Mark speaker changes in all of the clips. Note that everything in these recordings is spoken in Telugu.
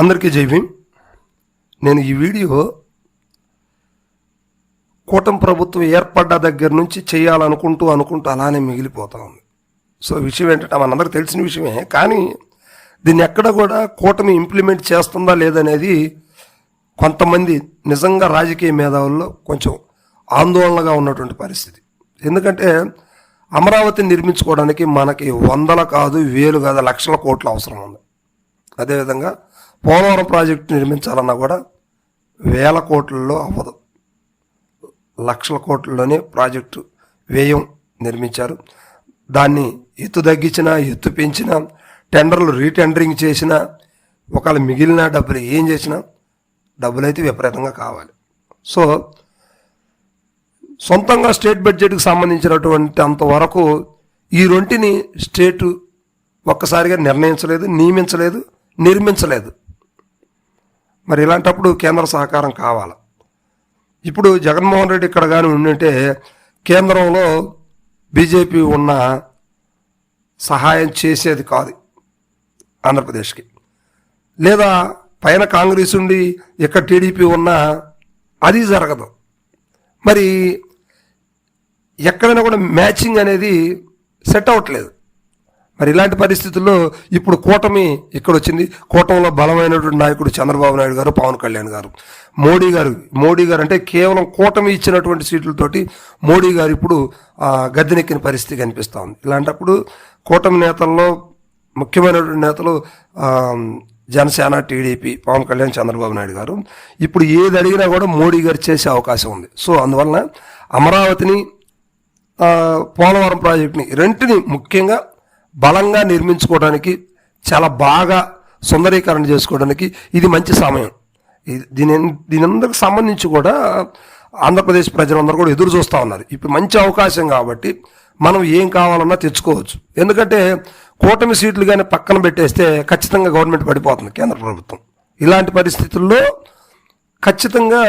Speaker 1: అందరికీ జై భీమ్. నేను ఈ వీడియో కూటమి ప్రభుత్వం ఏర్పడ్డ దగ్గర నుంచి చేయాలనుకుంటూ అనుకుంటూ అలానే మిగిలిపోతా ఉంది. సో విషయం ఏంటంటే మనందరికి తెలిసిన విషయమే కానీ దీన్ని ఎక్కడ కూడా కూటమి ఇంప్లిమెంట్ చేస్తుందా లేదనేది కొంతమంది నిజంగా రాజకీయ మేధావుల్లో కొంచెం ఆందోళనగా ఉన్నటువంటి పరిస్థితి. ఎందుకంటే అమరావతి నిర్మించుకోవడానికి మనకి వందల కాదు వేలు కాదు లక్షల కోట్లు అవసరం ఉంది. అదేవిధంగా పోలవరం ప్రాజెక్టు నిర్మించాలన్నా కూడా వేల కోట్లలో అవ్వదు. లక్షల కోట్లలోనే ప్రాజెక్టు వ్యయం నిర్మించారు. దాన్ని ఎత్తు తగ్గించినా ఎత్తు పెంచినా టెండర్లు రీటెండరింగ్ చేసినా ఒకవేళ మిగిలిన డబ్బులు ఏం చేసినా డబ్బులు అయితే విపరీతంగా కావాలి. సో సొంతంగా స్టేట్ బడ్జెట్కి సంబంధించినటువంటి అంతవరకు ఈ రెంటిని స్టేటు ఒక్కసారిగా నిర్ణయించలేదు నియమించలేదు నిర్మించలేదు. మరి ఇలాంటప్పుడు కేంద్ర సహకారం కావాలి? ఇప్పుడు జగన్మోహన్ రెడ్డి ఇక్కడ కానీ ఉండింటే కేంద్రంలో బీజేపీ ఉన్న సహాయం చేసేది కాదు ఆంధ్రప్రదేశ్కి. లేదా పైన కాంగ్రెస్ ఉండి ఇక్కడ టీడీపీ ఉన్నా అది జరగదు. మరి ఎక్కడైనా కూడా మ్యాచింగ్ అనేది సెట్ అవ్వట్లేదు. మరి ఇలాంటి పరిస్థితుల్లో ఇప్పుడు కూటమి ఇక్కడ వచ్చింది కూటమిలో బలమైనటువంటి నాయకుడు చంద్రబాబు నాయుడు గారు పవన్ కళ్యాణ్ గారు. మోడీ గారు మోడీ గారు అంటే కేవలం కూటమి ఇచ్చినటువంటి సీట్లతోటి మోడీ గారు ఇప్పుడు గద్దెనెక్కిన పరిస్థితి కనిపిస్తూ ఉంది. ఇలాంటప్పుడు కూటమి నేతల్లో ముఖ్యమైనటువంటి నేతలు జనసేన టీడీపీ పవన్ కళ్యాణ్ చంద్రబాబు నాయుడు గారు. ఇప్పుడు ఏది అడిగినా కూడా మోడీ గారు చేసే అవకాశం ఉంది. సో అందువలన అమరావతిని పోలవరం ప్రాజెక్టుని రెంటిని ముఖ్యంగా బలంగా నిర్మించుకోవడానికి చాలా బాగా సుందరీకరణ చేసుకోవడానికి ఇది మంచి సమయం. ఇది దీని దీని అందరికి సంబంధించి కూడా ఆంధ్రప్రదేశ్ ప్రజలందరూ కూడా ఎదురు చూస్తూ ఉన్నారు. ఇప్పుడు మంచి అవకాశం కాబట్టి మనం ఏం కావాలన్నా తెచ్చుకోవచ్చు. ఎందుకంటే కూటమి సీట్లు కానీ పక్కన పెట్టేస్తే ఖచ్చితంగా గవర్నమెంట్ పడిపోతుంది కేంద్ర ప్రభుత్వం. ఇలాంటి పరిస్థితుల్లో ఖచ్చితంగా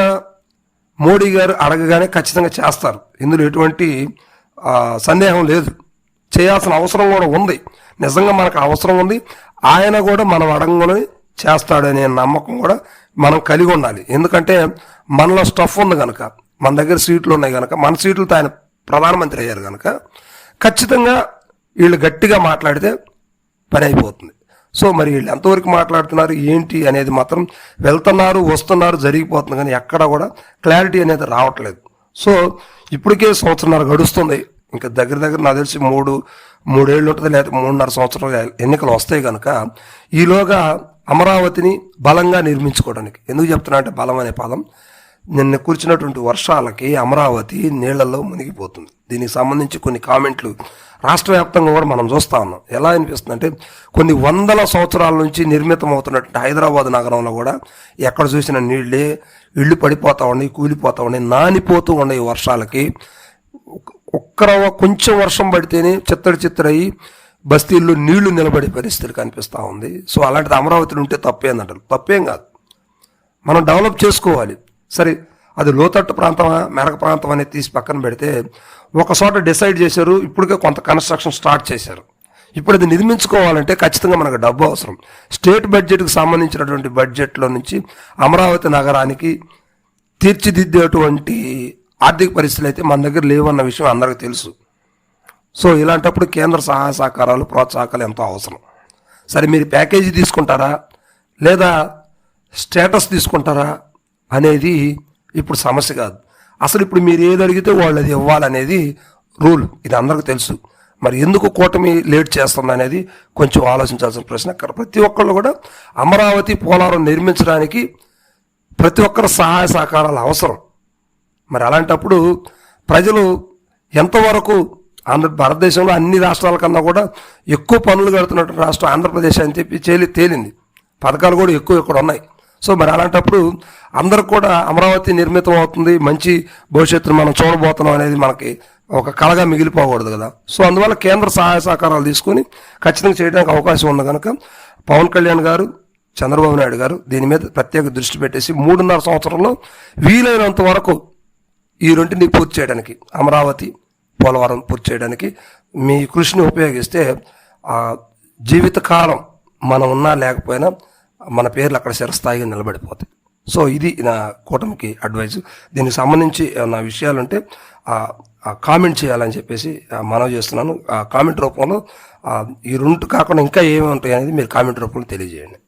Speaker 1: మోడీ గారు అడగగానే ఖచ్చితంగా చేస్తారు. ఇందులో ఎటువంటి సందేహం లేదు. చేయాల్సిన అవసరం కూడా ఉంది. నిజంగా మనకు అవసరం ఉంది. ఆయన కూడా మనం అడగగానే చేస్తాడనే నమ్మకం కూడా మనం కలిగి ఉండాలి. ఎందుకంటే మనలో స్టఫ్ ఉంది కనుక మన దగ్గర సీట్లు ఉన్నాయి కనుక మన సీట్లతో ఆయన ప్రధానమంత్రి అయ్యారు కనుక ఖచ్చితంగా వీళ్ళు గట్టిగా మాట్లాడితే పని అయిపోతుంది. సో మరి వీళ్ళు ఎంతవరకు మాట్లాడుతున్నారు ఏంటి అనేది మాత్రం వెళ్తున్నారు వస్తున్నారు జరిగిపోతుంది. కానీ ఎక్కడ కూడా క్లారిటీ అనేది రావట్లేదు. సో ఇప్పటికే సంవత్సరంన్నర గడుస్తుంది. ఇంకా దగ్గర దగ్గర నాకు తెలిసి మూడు మూడేళ్ళు ఉంటుంది లేదా మూడున్నర సంవత్సరాలు ఎన్నికలు వస్తాయి కనుక ఈలోగా అమరావతిని బలంగా నిర్మించుకోవడానికి. ఎందుకు చెప్తున్నా అంటే బలం అనే పదం నిన్న కురిచినటువంటి వర్షాలకి అమరావతి నీళ్ళలో మునిగిపోతుంది. దీనికి సంబంధించి కొన్ని కామెంట్లు రాష్ట్ర వ్యాప్తంగా కూడా మనం చూస్తా ఉన్నాం. ఎలా అనిపిస్తుంది అంటే కొన్ని వందల సంవత్సరాల నుంచి నిర్మితం అవుతున్నటువంటి హైదరాబాద్ నగరంలో కూడా ఎక్కడ చూసిన నీళ్ళే ఇళ్ళు పడిపోతూ ఉన్నాయి కూలిపోతా ఉన్నాయి నానిపోతూ ఉన్నాయి వర్షాలకి. ఒక్కరవ కొంచెం వర్షం పడితేనే చిత్తడి చిత్తడయి బస్తీల్లో నీళ్ళు నిలబడే పరిస్థితి కనిపిస్తూ ఉంది. సో అలాంటిది అమరావతిలో ఉంటే తప్పేందంటారు? తప్పేం కాదు. మనం డెవలప్ చేసుకోవాలి. సరే అది లోతట్టు ప్రాంతమా మెరక ప్రాంతం అనేది తీసి పక్కన పెడితే ఒక చోట డిసైడ్ చేశారు ఇప్పటికే కొంత కన్స్ట్రక్షన్ స్టార్ట్ చేశారు. ఇప్పుడు అది నిర్మించుకోవాలంటే ఖచ్చితంగా మనకు డబ్బు అవసరం. స్టేట్ బడ్జెట్కి సంబంధించినటువంటి బడ్జెట్లో నుంచి అమరావతి నగరానికి తీర్చిదిద్దేటువంటి ఆర్థిక పరిస్థితులు అయితే మన దగ్గర లేవన్న విషయం అందరికీ తెలుసు. సో ఇలాంటప్పుడు కేంద్ర సహాయ సహకారాలు ప్రోత్సాహకాలు ఎంతో అవసరం. సరే మీరు ప్యాకేజీ తీసుకుంటారా? లేదా స్టేటస్ తీసుకుంటారా? అనేది ఇప్పుడు సమస్య కాదు. అసలు ఇప్పుడు మీరు ఏది అడిగితే వాళ్ళు అది ఇవ్వాలనేది రూల్. ఇది అందరికీ తెలుసు. మరి ఎందుకు కూటమి లేట్ చేస్తుంది అనేది కొంచెం ఆలోచించాల్సిన ప్రశ్న. ఇక్కడ ప్రతి ఒక్కళ్ళు కూడా అమరావతి పోలవరం నిర్మించడానికి ప్రతి ఒక్కరు సహాయ సహకారాలు అవసరం. మరి అలాంటప్పుడు ప్రజలు ఎంతవరకు ఆంధ్ర భారతదేశంలో అన్ని రాష్ట్రాల కన్నా కూడా ఎక్కువ పనులు కడుతున్నట్టు రాష్ట్రం ఆంధ్రప్రదేశ్ అని చెప్పి చేలి తేలింది. పథకాలు కూడా ఎక్కువ ఇక్కడ ఉన్నాయి. సో మరి అలాంటప్పుడు అందరూ కూడా అమరావతి నిర్మితం అవుతుంది. మంచి భవిష్యత్తును మనం చూడబోతున్నాం అనేది మనకి ఒక కళగా మిగిలిపోకూడదు కదా. సో అందువల్ల కేంద్ర సహాయ సహకారాలు తీసుకొని ఖచ్చితంగా చేయడానికి అవకాశం ఉంది కనుక పవన్ కళ్యాణ్ గారు చంద్రబాబు నాయుడు గారు దీని మీద ప్రత్యేక దృష్టి పెట్టేసి మూడున్నర సంవత్సరంలో వీలైనంత వరకు ఈ రెంటిని పూర్తి చేయడానికి అమరావతి పోలవరం పూర్తి చేయడానికి మీ కృషిని ఉపయోగిస్తే జీవితకాలం మనం ఉన్నా లేకపోయినా మన పేర్లు అక్కడ చిరస్థాయిగా నిలబడిపోతాయి. సో ఇది నా కూటమికి అడ్వైజ్. దీనికి సంబంధించి నా విషయాలు ఉంటే కామెంట్ చేయాలని చెప్పేసి మనవి చేస్తున్నాను. ఆ కామెంట్ రూపంలో ఈ రెండు కాకుండా ఇంకా ఏమి ఉంటాయి అనేది మీరు కామెంట్ రూపంలో తెలియజేయండి.